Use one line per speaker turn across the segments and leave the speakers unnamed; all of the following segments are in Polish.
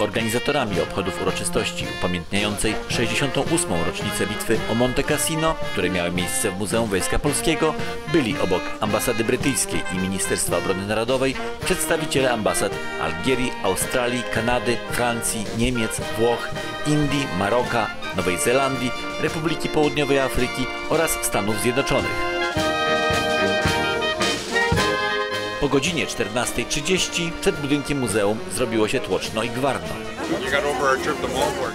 Organizatorami obchodów uroczystości upamiętniającej 68. rocznicę bitwy o Monte Cassino, które miały miejsce w Muzeum Wojska Polskiego, byli obok ambasady brytyjskiej i Ministerstwa Obrony Narodowej przedstawiciele ambasad Algierii, Australii, Kanady, Francji, Niemiec, Włoch, Indii, Maroka, Nowej Zelandii, Republiki Południowej Afryki oraz Stanów Zjednoczonych. Po godzinie 14.30 przed budynkiem muzeum zrobiło się tłoczno i gwarno.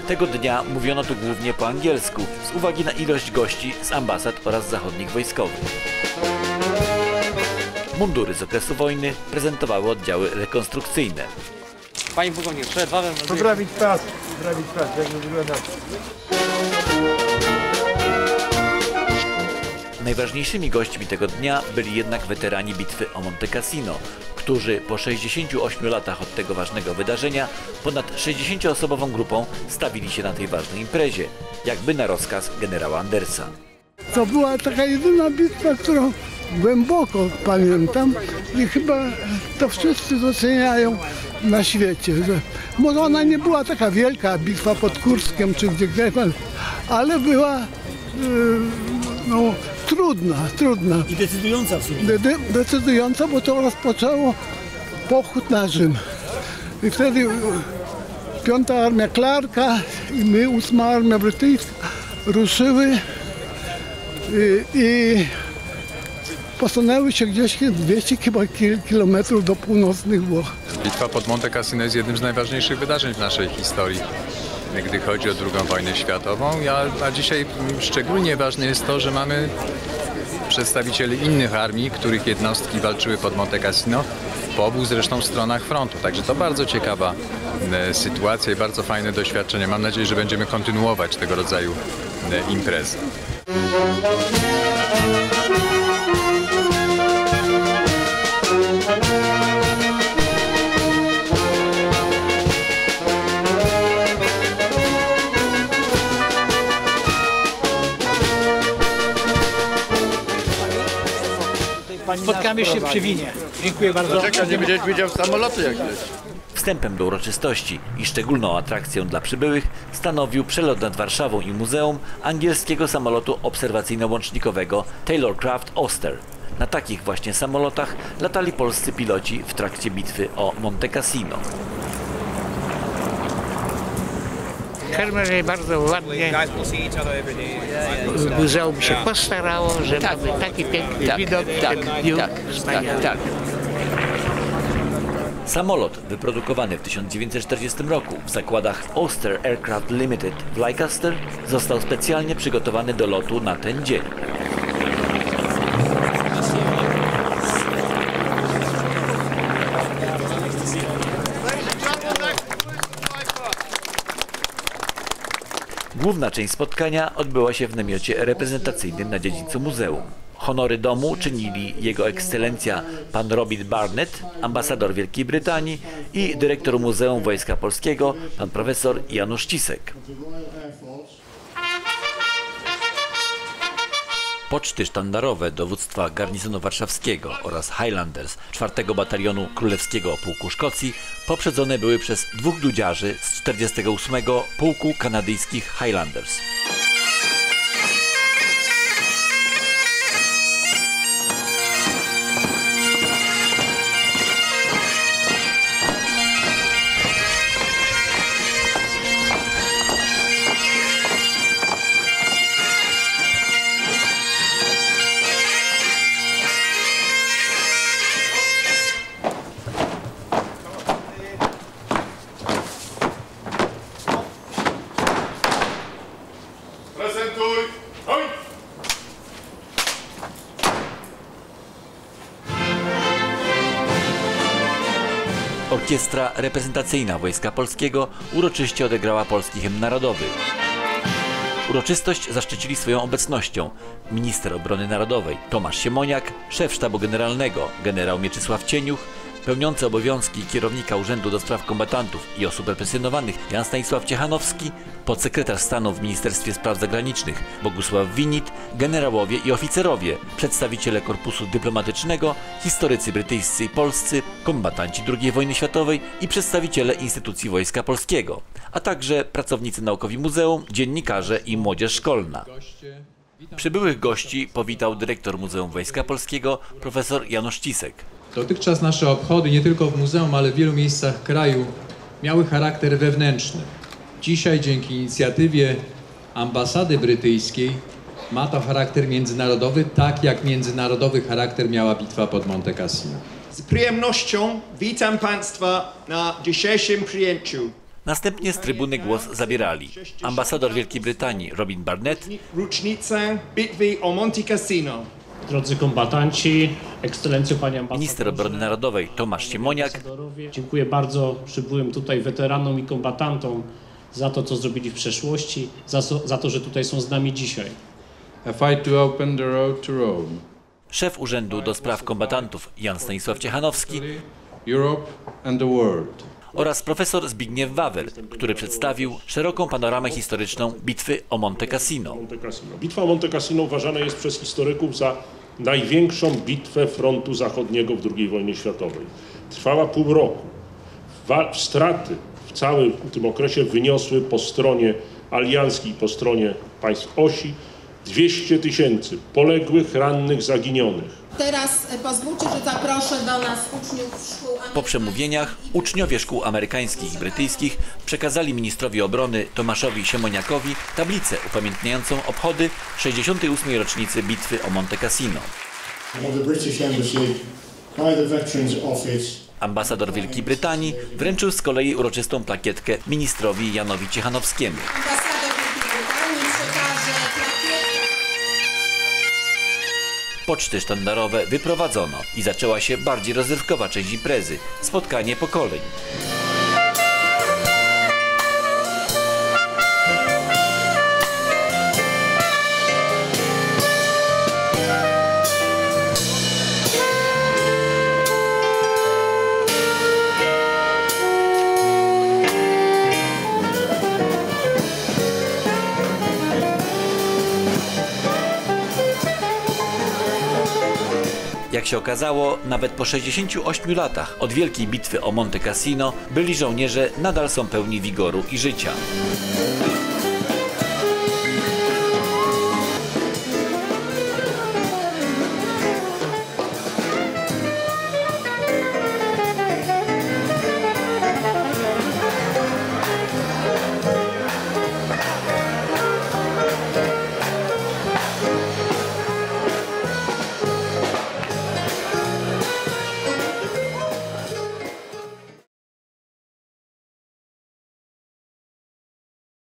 Tego dnia mówiono tu głównie po angielsku z uwagi na ilość gości z ambasad oraz zachodnich wojskowych. Mundury z okresu wojny prezentowały oddziały rekonstrukcyjne.
Panie pułkowniku, przed wami
Poprawić pas, poprawić pas, jak wygląda.
Najważniejszymi gośćmi tego dnia byli jednak weterani bitwy o Monte Cassino, którzy po 68 latach od tego ważnego wydarzenia ponad 60-osobową grupą stawili się na tej ważnej imprezie, jakby na rozkaz generała Andersa.
To była taka jedyna bitwa, którą głęboko pamiętam i chyba to wszyscy doceniają na świecie. Że może ona nie była taka wielka, bitwa pod Kurskiem czy gdziekolwiek, ale była y, no, trudna, trudna.
I decydująca w sumie.
De- de- decydująca, bo to rozpoczęło pochód na Rzym. I wtedy y, piąta armia Clarka i my, ósma armia brytyjska, ruszyły y, i posunęły się gdzieś 200 chyba kil- kilometrów do północnych Włoch.
Bitwa pod Monte Cassino jest jednym z najważniejszych wydarzeń w naszej historii, gdy chodzi o II wojnę światową. A, dzisiaj szczególnie ważne jest to, że mamy przedstawicieli innych armii, których jednostki walczyły pod Monte Cassino po obu zresztą stronach frontu. Także to bardzo ciekawa e, sytuacja i bardzo fajne doświadczenie. Mam nadzieję, że będziemy kontynuować tego rodzaju e, imprezy.
Spotkamy się przy winie. Dziękuję bardzo.
Czekaj, nie będziesz widział samolotu jak leci.
Wstępem do uroczystości i szczególną atrakcją dla przybyłych stanowił przelot nad Warszawą i muzeum angielskiego samolotu obserwacyjno-łącznikowego Taylorcraft Oster. Na takich właśnie samolotach latali polscy piloci w trakcie bitwy o Monte Cassino.
Hermer bardzo ładnie muzeum się postarało, że mamy taki piękny widok w tym dniu wspaniały.
Samolot wyprodukowany w 1940 roku w zakładach Oster Aircraft Limited w Leicester został specjalnie przygotowany do lotu na ten dzień. Główna część spotkania odbyła się w namiocie reprezentacyjnym na dziedzińcu muzeum. Honory domu czynili jego ekscelencja pan Robin Barnett, ambasador Wielkiej Brytanii i dyrektor Muzeum Wojska Polskiego pan profesor Janusz Cisek. Poczty sztandarowe dowództwa garnizonu warszawskiego oraz Highlanders 4 Batalionu Królewskiego Pułku Szkocji poprzedzone były przez dwóch dudziarzy z 48 Pułku Kanadyjskich Highlanders. Orkiestra reprezentacyjna Wojska Polskiego uroczyście odegrała polski hymn narodowy. Uroczystość zaszczycili swoją obecnością minister obrony narodowej Tomasz Siemoniak, szef sztabu generalnego generał Mieczysław Cieniuch, pełniący obowiązki kierownika Urzędu do Spraw Kombatantów i Osób Represjonowanych Jan Stanisław Ciechanowski, podsekretarz stanu w Ministerstwie Spraw Zagranicznych Bogusław Winit, generałowie i oficerowie, przedstawiciele korpusu dyplomatycznego, historycy brytyjscy i polscy, kombatanci II wojny światowej i przedstawiciele instytucji Wojska Polskiego, a także pracownicy naukowi muzeum, dziennikarze i młodzież szkolna. Przybyłych gości powitał dyrektor Muzeum Wojska Polskiego profesor Janusz Cisek.
Dotychczas nasze obchody nie tylko w muzeum, ale w wielu miejscach kraju miały charakter wewnętrzny. Dzisiaj dzięki inicjatywie ambasady brytyjskiej ma to charakter międzynarodowy, tak jak międzynarodowy charakter miała bitwa pod Monte Cassino.
Z przyjemnością witam Państwa na dzisiejszym przyjęciu
Następnie z trybuny głos zabierali ambasador Wielkiej Brytanii Robin Barnett,
rocznicę bitwy o Monte Cassino.
Drodzy kombatanci, ekscelencjo Panie Ambasadorze.
minister obrony narodowej Tomasz Siemoniak,
ambasadorowie, Dziękuję bardzo przybyłym tutaj weteranom i kombatantom za to, co zrobili w przeszłości, za, za to, że tutaj są z nami dzisiaj.
A fight to open the road to Rome.
szef Urzędu do Spraw Kombatantów Jan Stanisław Ciechanowski
Europe and the world.
Oraz profesor Zbigniew Wawel, który przedstawił szeroką panoramę historyczną bitwy o Monte Cassino.
Bitwa o Monte Cassino uważana jest przez historyków za największą bitwę frontu zachodniego w II wojnie światowej. Trwała pół roku. Straty w całym tym okresie wyniosły po stronie alianckiej, po stronie państw osi 200 tysięcy poległych, rannych, zaginionych.
Teraz e, pozwólcie, że zaproszę do nas uczniów szkół
Po przemówieniach uczniowie szkół amerykańskich i brytyjskich przekazali ministrowi obrony Tomaszowi Siemoniakowi tablicę upamiętniającą obchody 68. rocznicy bitwy o Monte Cassino. Ambasador Wielkiej Brytanii wręczył z kolei uroczystą plakietkę ministrowi Janowi Ciechanowskiemu. Poczty sztandarowe wyprowadzono i zaczęła się bardziej rozrywkowa część imprezy spotkanie pokoleń. Jak się okazało, nawet po 68 latach od wielkiej bitwy o Monte Cassino byli żołnierze nadal są pełni wigoru i życia.